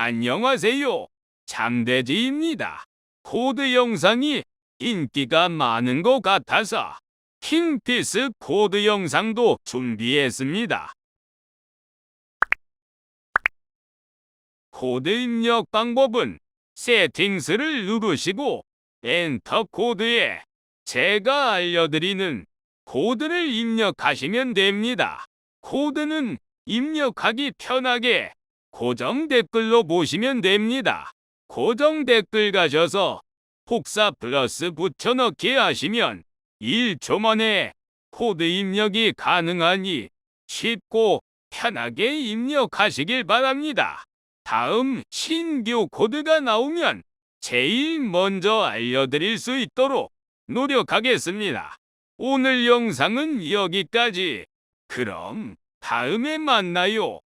안녕하세요. 장대지입니다. 코드 영상이 인기가 많은 것 같아서 킹피스 코드 영상도 준비했습니다. 코드 입력 방법은 세팅스를 누르시고 엔터 코드에 제가 알려드리는 코드를 입력하시면 됩니다. 코드는 입력하기 편하게 고정 댓글로 보시면 됩니다. 고정 댓글 가셔서 복사 플러스 붙여넣기 하시면 1초 만에 코드 입력이 가능하니 쉽고 편하게 입력하시길 바랍니다. 다음 신규 코드가 나오면 제일 먼저 알려드릴 수 있도록 노력하겠습니다. 오늘 영상은 여기까지. 그럼 다음에 만나요.